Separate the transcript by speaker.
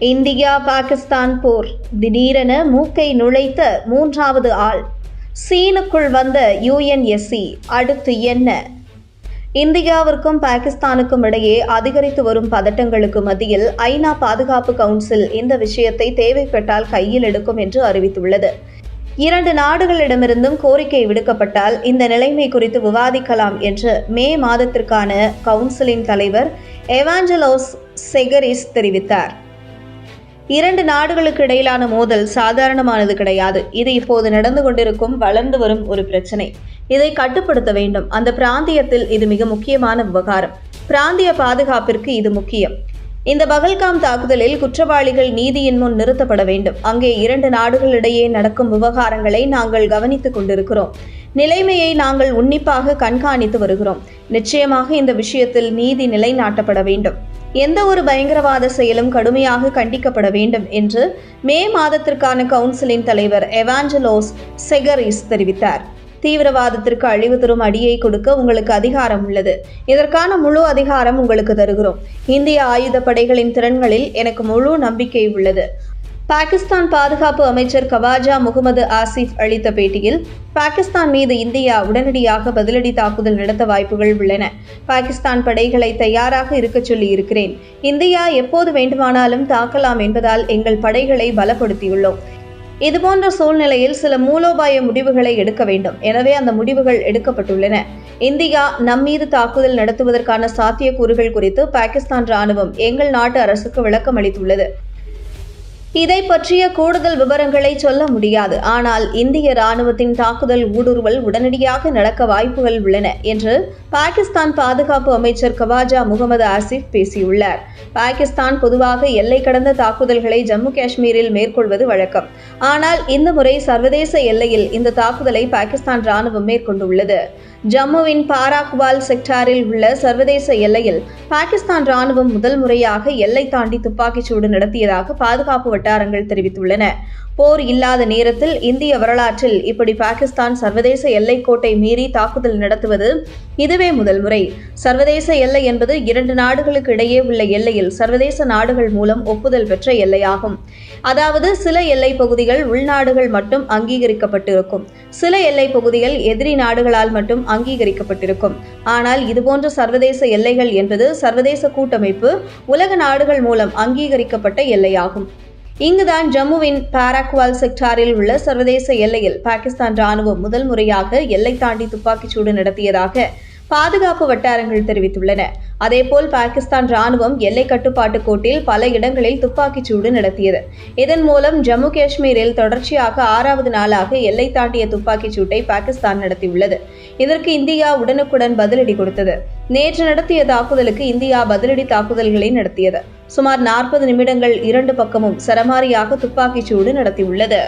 Speaker 1: India Pakistan போர். திடீரென மூக்கை நுழைத்த மூன்றாவது ஆள். சீனுக்குள் வந்த யுஎன்எஸ்சி அடுத்து என்ன? இந்தியாவிற்கும் பாகிஸ்தானுக்கும் இடையே அதிகரித்து வரும் பதட்டங்களுக்கு மத்தியில் ஐநா பாதுகாப்பு கவுன்சில் இந்த விஷயத்தை தேவைப்பட்டால் கையில் எடுக்கும் என்று அறிவித்துள்ளது. இரண்டு நாடுகளிடமிருந்தும் கோரிக்கை விடுக்கப்பட்டால் இந்த நிலைமை குறித்து விவாதிக்கலாம் என்று மே மாதத்திற்கான கவுன்சிலின் தலைவர் எவாஞ்சலோஸ் செகரிஸ் தெரிவித்தார். இரண்டு நாடுகளுக்கு இடையிலான மோதல் சாதாரணமானது கிடையாது. இது இப்போது நடந்து கொண்டிருக்கும் வளர்ந்து வரும் ஒரு பிரச்சனை. இதை கட்டுப்படுத்த வேண்டும். அந்த பிராந்தியத்தில் இது மிக முக்கியமான விவகாரம். பிராந்திய பாதுகாப்பிற்கு இது முக்கியம். இந்த பகல்காம் தாக்குதலில் குற்றவாளிகள் நீதியின் முன் நிறுத்தப்பட வேண்டும். அங்கே இரண்டு நாடுகளிடையே நடக்கும் விவகாரங்களை நாங்கள் கவனித்துக் கொண்டிருக்கிறோம். நிலைமையை நாங்கள் உன்னிப்பாக கண்காணித்து வருகிறோம். நிச்சயமாக இந்த விஷயத்தில் நீதி நிலைநாட்டப்பட வேண்டும். எந்த ஒரு பயங்கரவாத செயலும் கடுமையாக கண்டிக்கப்பட வேண்டும் என்று மே மாதத்திற்கான கவுன்சிலின் தலைவர் எவாஞ்சலோஸ் செகரிஸ் தெரிவித்தார். தீவிரவாதத்திற்கு அழிவு தரும் அடியை கொடுக்க உங்களுக்கு அதிகாரம் உள்ளது. இதற்கான முழு அதிகாரம் உங்களுக்கு தருகிறோம். இந்திய ஆயுத படைகளின் திறன்களில் எனக்கு முழு நம்பிக்கை உள்ளது. பாகிஸ்தான் பாதுகாப்பு அமைச்சர் கவாஜா முகமது ஆசிஃப் அளித்த பேட்டியில் பாகிஸ்தான் மீது இந்தியா உடனடியாக பதிலடி தாக்குதல் நடத்த வாய்ப்புகள் உள்ளன. பாகிஸ்தான் படைகளை தயாராக இருக்கச் சொல்லி இருக்கிறேன் இந்தியா எப்போது வேண்டுமானாலும் தாக்கலாம் என்பதால் எங்கள் படைகளை பலப்படுத்தியுள்ளோம். இதுபோன்ற சூழ்நிலையில் சில மூலோபாய முடிவுகளை எடுக்க வேண்டும். எனவே அந்த முடிவுகள் எடுக்கப்பட்டுள்ளன. இந்தியா நம்மீது தாக்குதல் நடத்துவதற்கான சாத்தியக்கூறுகள் குறித்து பாகிஸ்தான் ராணுவம் எங்கள் நாட்டு அரசுக்கு விளக்கம் அளித்துள்ளது இதை பற்றிய கூடுதல் விவரங்களை சொல்ல முடியாது. ஆனால் இந்திய ராணுவத்தின் தாக்குதல் ஊடுருவல் உடனடியாக நடக்க வாய்ப்புகள் உள்ளன என்று பாகிஸ்தான் பாதுகாப்பு அமைச்சர் கவாஜா முகமது ஆசிப் பேசியுள்ளார். பாகிஸ்தான் பொதுவாக எல்லை கடந்த தாக்குதல்களை ஜம்மு காஷ்மீரில் மேற்கொள்வது வழக்கம். ஆனால் இந்த முறை சர்வதேச எல்லையில் இந்த தாக்குதலை பாகிஸ்தான் ராணுவம் மேற்கொண்டுள்ளது. ஜம்முவின் பாராக்வால் செக்டாரில் உள்ள சர்வதேச எல்லையில் பாகிஸ்தான் ராணுவம் முதல் முறையாக எல்லை தாண்டி துப்பாக்கிச்சூடு நடத்தியதாக பாதுகாப்பு வட்டாரங்கள் தெரிவித்துள்ளன. போர் இல்லாத நேரத்தில் இந்திய வரலாற்றில் இப்படி பாகிஸ்தான் சர்வதேச எல்லைக்கோட்டை மீறி தாக்குதல் நடத்துவது இதுவே முதல் முறை. சர்வதேச எல்லை என்பது இரண்டு நாடுகளுக்கு இடையே உள்ள எல்லையில் சர்வதேச நாடுகள் மூலம் ஒப்புதல் பெற்ற எல்லையாகும். அதாவது சில எல்லை பகுதிகள் உள்நாடுகள் மட்டும் அங்கீகரிக்கப்பட்டிருக்கும். சில எல்லை பகுதிகள் எதிரி நாடுகளால் மட்டும் அங்கீகரிக்கப்பட்டிருக்கும். ஆனால் இதுபோன்ற சர்வதேச எல்லைகள் என்பது சர்வதேச கூட்டமைப்பு உலக நாடுகள் மூலம் அங்கீகரிக்கப்பட்ட எல்லையாகும். இங்குதான் ஜம்முவின் பாராக்வால் செக்டாரில் உள்ள சர்வதேச எல்லையில் பாகிஸ்தான் ராணுவம் முதல் முறையாக எல்லை தாண்டி துப்பாக்கிச்சூடு நடத்தியதாக பாதுகாப்பு வட்டாரங்கள் தெரிவித்துள்ளன. அதேபோல் பாகிஸ்தான் ராணுவம் எல்லை கட்டுப்பாட்டு கோட்டில் பல இடங்களில் துப்பாக்கிச் சூடு நடத்தியது. இதன் மூலம் ஜம்மு காஷ்மீரில் தொடர்ச்சியாக ஆறாவது நாளாக எல்லை தாண்டிய துப்பாக்கிச் சூட்டை பாகிஸ்தான் நடத்தியுள்ளது. இதற்கு இந்தியா உடனுக்குடன் பதிலடி கொடுத்தது. நேற்று நடத்திய தாக்குதலுக்கு இந்தியா பதிலடி தாக்குதல்களை நடத்தியது. சுமார் நாற்பது நிமிடங்கள் இரண்டு பக்கமும் சரமாரியாக துப்பாக்கிச்சூடு நடத்தியுள்ளது.